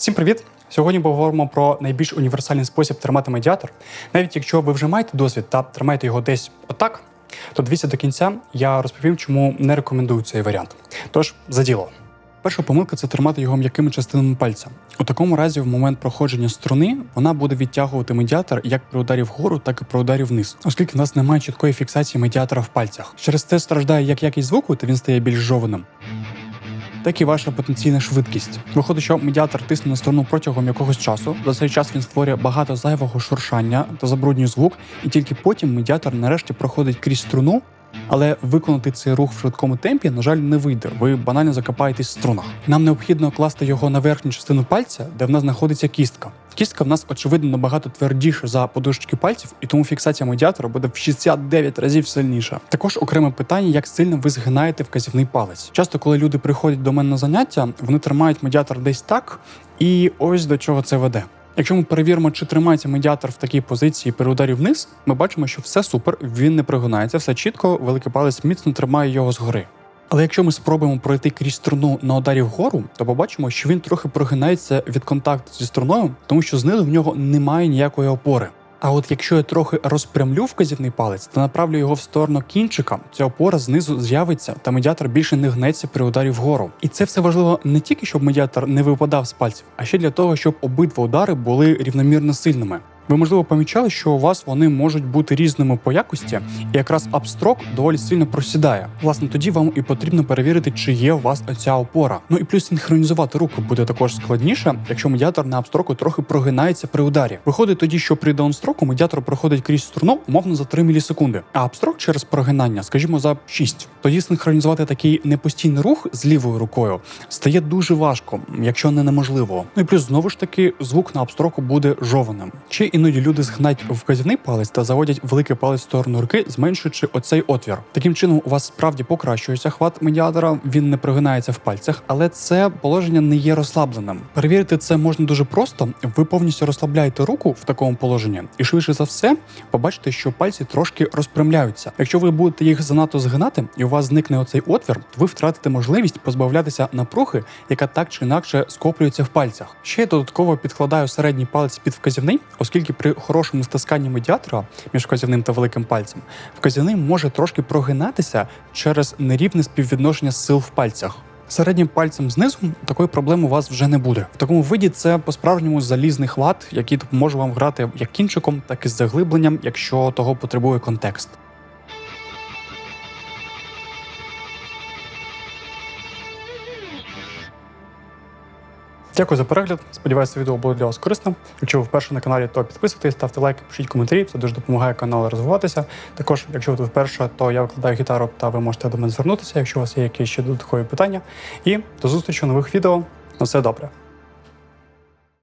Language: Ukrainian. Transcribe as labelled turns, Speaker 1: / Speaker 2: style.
Speaker 1: Всім привіт! Сьогодні поговоримо про найбільш універсальний спосіб тримати медіатор. Навіть якщо ви вже маєте досвід та тримаєте його десь отак, то дивіться до кінця, я розповім, чому не рекомендую цей варіант. Тож, за діло. Перша помилка це тримати його м'якими частинами пальця. У такому разі, в момент проходження струни, вона буде відтягувати медіатор як при ударі вгору, так і при ударі вниз, оскільки в нас немає чіткої фіксації медіатора в пальцях. Через це страждає як якість звуку, та він стає більш жованим так і ваша потенційна швидкість. Виходить, що медіатор тисне на струну протягом якогось часу. За цей час він створює багато зайвого шуршання та забруднює звук, і тільки потім медіатор нарешті проходить крізь струну. Але виконати цей рух в швидкому темпі, на жаль, не вийде. Ви банально закопаєтесь в струнах. Нам необхідно класти його на верхню частину пальця, де в нас знаходиться кістка. Кістка в нас очевидно набагато твердіша за подушечки пальців, і тому фіксація медіатора буде в 69 разів сильніша. Також окреме питання, як сильно ви згинаєте вказівний палець. Часто, коли люди приходять до мене на заняття, вони тримають медіатор десь так, і ось до чого це веде. Якщо ми перевіримо, чи тримається медіатор в такій позиції при ударі вниз, ми бачимо, що все супер, він не пригинається, все чітко, великий палець міцно тримає його згори. Але якщо ми спробуємо пройти крізь струну на ударі вгору, то побачимо, що він трохи прогинається від контакту зі струною, тому що знизу в нього немає ніякої опори. А от якщо я трохи розпрямлю вказівний палець та направлю його в сторону кінчика, ця опора знизу з'явиться, та медіатор більше не гнеться при ударі вгору. І це все важливо не тільки щоб медіатор не випадав з пальців, а ще для того, щоб обидва удари були рівномірно сильними. Ви можливо помічали, що у вас вони можуть бути різними по якості, і якраз апстрок доволі сильно просідає. Власне, тоді вам і потрібно перевірити, чи є у вас оця опора. Ну і плюс синхронізувати руку буде також складніше, якщо медіатор на апстроку трохи прогинається при ударі. Виходить тоді, що при даунстроку медіатор проходить крізь струну умовно за 3 мілісекунди, а апстрок через прогинання, скажімо, за 6. Тоді синхронізувати такий непостійний рух з лівою рукою стає дуже важко, якщо не неможливо. Ну і плюс знову ж таки звук на апстроку буде жованим. Чи іноді люди згинають вказівний палець та заводять великий палець в сторону руки, зменшуючи оцей отвір. Таким чином, у вас справді покращується хват медіатора, він не прогинається в пальцях, але це положення не є розслабленим. Перевірити це можна дуже просто. Ви повністю розслабляєте руку в такому положенні, і швидше за все побачите, що пальці трошки розпрямляються. Якщо ви будете їх занадто згинати, і у вас зникне оцей отвір, то ви втратите можливість позбавлятися напруги, яка так чи інакше скоплюється в пальцях. Ще я додатково підкладаю середній палець під вказівний, оскільки при хорошому стисканні медіатора між вказівним та великим пальцем, вказівний може трошки прогинатися через нерівне співвідношення сил в пальцях. Середнім пальцем знизу такої проблеми у вас вже не буде. В такому виді це по-справжньому залізний хват, який допоможе вам грати як кінчиком, так і з заглибленням, якщо того потребує контекст. Дякую за перегляд. Сподіваюся, відео було для вас корисним. Якщо ви вперше на каналі, то підписуйтесь, ставте лайки, пишіть коментарі. Це дуже допомагає каналу розвиватися. Також, якщо ви вперше, то я викладаю гітару та ви можете до мене звернутися, якщо у вас є якісь ще додаткові питання. І до зустрічі у нових відео. На все добре.